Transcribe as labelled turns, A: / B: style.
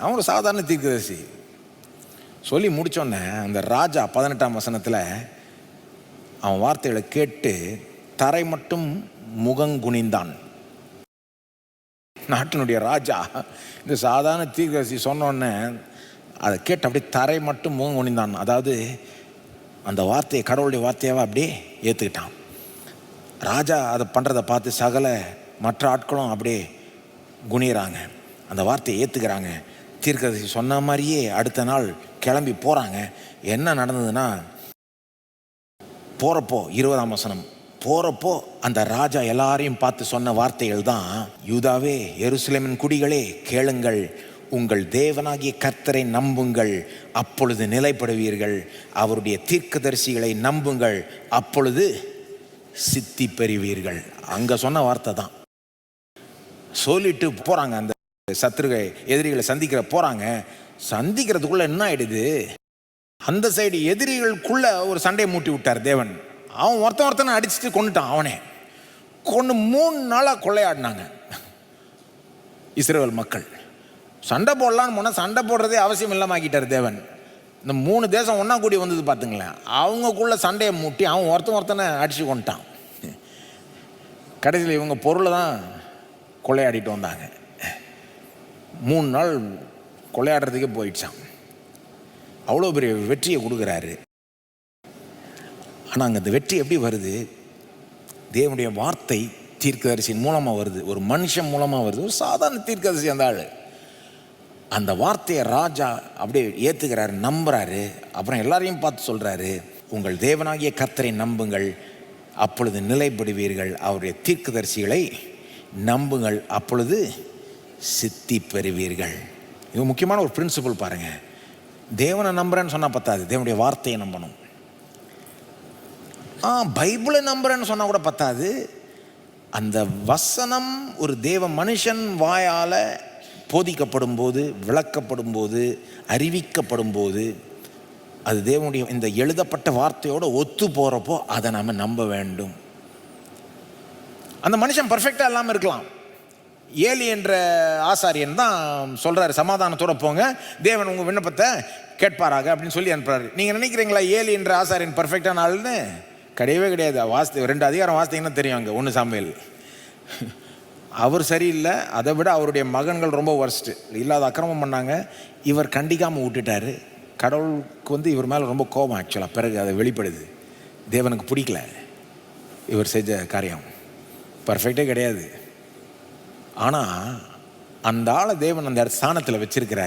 A: அவன் ஒரு சாதாரண தீர்க்கதரிசி. சொல்லி முடித்தோடனே அந்த ராஜா பதினெட்டாம் வசனத்தில் அவன் வார்த்தைகளை கேட்டு தரை மட்டும் முகங்குனிந்தான் நாட்டினுடைய ராஜா இந்த சாதாரண தீர்க்கதரிசி சொன்னோடனே அதை கேட்டு அப்படியே தரை மட்டும் முகம் குனிந்தான். அதாவது அந்த வார்த்தையை கடவுளுடைய வார்த்தையாவை அப்படியே ஏற்றுக்கிட்டான் ராஜா அதை பண்ணுறதை பார்த்து சகல மற்ற ஆட்களும் அப்படியே குனிகிறாங்க அந்த வார்த்தையை ஏற்றுக்கிறாங்க தீர்க்கதரிசி சொன்ன மாதிரியே அடுத்த நாள் கிளம்பி போகிறாங்க என்ன நடந்ததுன்னா போகிறப்போ இருபதாம் வசனம் போகிறப்போ அந்த ராஜா எல்லாரையும் பார்த்து சொன்ன வார்த்தைகள் தான் யூதாவே எருசலேமின் குடிகளே கேளுங்கள் உங்கள் தேவனாகிய கர்த்தரை நம்புங்கள் அப்பொழுது நிலைப்படுவீர்கள். அவருடைய தீர்க்கதரிசிகளை நம்புங்கள் அப்பொழுது சித்தி பெறுவீர்கள். அங்கே சொன்ன வார்த்தை தான். சொல்லிட்டு போகிறாங்க அந்த சத்ருகை எதிரிகளை சந்திக்கிற போகிறாங்க சந்திக்கிறதுக்குள்ள என்ன ஆயிடுது? அந்த சைடு எதிரிகளுக்குள்ள ஒரு சண்டையை மூட்டி விட்டார் தேவன். அவன் ஒருத்தன் ஒருத்தனை அடிச்சுட்டு கொண்டுட்டான் அவனே. கொண்டு மூணு நாளாக கொள்ளையாடினாங்க. இஸ்ரேல் மக்கள். சண்டை போடலான்னு போனால் சண்டை போடுறதே அவசியம் இல்லாமாக்கிட்டார் தேவன். இந்த மூணு தேசம் ஒன்றா கூடி வந்தது பார்த்துங்களேன் அவங்கக்குள்ள சண்டையை மூட்டி அவன் ஒருத்தன் ஒருத்தனை அடிச்சு கொண்டுட்டான் கடைசியில் இவங்க பொருளை தான் கொள்ளையாடிட்டு வந்தாங்க. மூணு நாள் கொள்ளையாடுறதுக்கே போயிடுச்சான் அவ்வளோ பெரிய வெற்றியை கொடுக்குறாரு. ஆனால் அங்கே அந்த வெற்றி எப்படி வருது? தேவனுடைய வார்த்தை தீர்க்கதரிசியின் மூலமாக வருது. ஒரு மனுஷன் மூலமாக வருது. ஒரு சாதாரண தீர்க்கதரிசி அந்த ஆள். அந்த வார்த்தையை ராஜா அப்படியே ஏற்றுக்கிறாரு நம்புகிறாரு அப்புறம் எல்லாரையும் பார்த்து சொல்கிறாரு உங்கள் தேவனாகிய கர்த்தரை நம்புங்கள். அப்பொழுது நிலைப்படுவீர்கள். அவருடைய தீர்க்கதரிசிகளை நம்புங்கள். அப்பொழுது சித்தி பெறுவீர்கள். இது முக்கியமான ஒரு பிரின்சிபல் பாருங்கள் தேவனை நம்புறேன்னு சொன்னால் பத்தாது. தேவனுடைய வார்த்தையை நம்பணும். ஆ பைபிளை நம்புறேன்னு சொன்னால் கூட பத்தாது. அந்த வசனம் ஒரு தேவ மனுஷன் வாயால் போதிக்கப்படும் போது விளக்கப்படும் போது அறிவிக்கப்படும் போது அது தேவனுடைய இந்த எழுதப்பட்ட வார்த்தையோடு ஒத்து போகிறப்போ அதை நம்ம நம்ப வேண்டும். அந்த மனுஷன் பர்ஃபெக்டாக இல்லாமல் இருக்கலாம். ஏலி என்ற ஆசாரியன் தான் சொல்கிறாரு சமாதானத்தோட போங்க தேவன் உங்கள் விண்ணப்பத்தை கேட்பாராக அப்படின்னு சொல்லி அனுப்புறாரு. நீங்கள் நினைக்கிறீங்களா ஏலி என்ற ஆசாரியன் பர்ஃபெக்டான ஆள்னு? கிடையவே கிடையாது. வாஸ்து ரெண்டு அதிகாரம் வாசித்தீங்கன்னா தெரியும் அங்கே ஒன்று சாமியல் அவர் சரியில்லை அதை விட அவருடைய மகன்கள் ரொம்ப ஒர்ஸ்ட்டு இல்லாத அக்கிரமம் பண்ணாங்க. இவர் கண்டிக்காமல் விட்டுட்டாரு. கடவுளுக்கு வந்து இவர் மேலே ரொம்ப கோபம் ஆக்சுவலாக பிறகு அதை வெளிப்படுது. தேவனுக்கு பிடிக்கல. இவர் செஞ்ச காரியம். பர்ஃபெக்டே கிடையாது. ஆனால் அந்த ஆளை தேவன் அந்த ஸ்தானத்தில் வச்சிருக்கிறார்.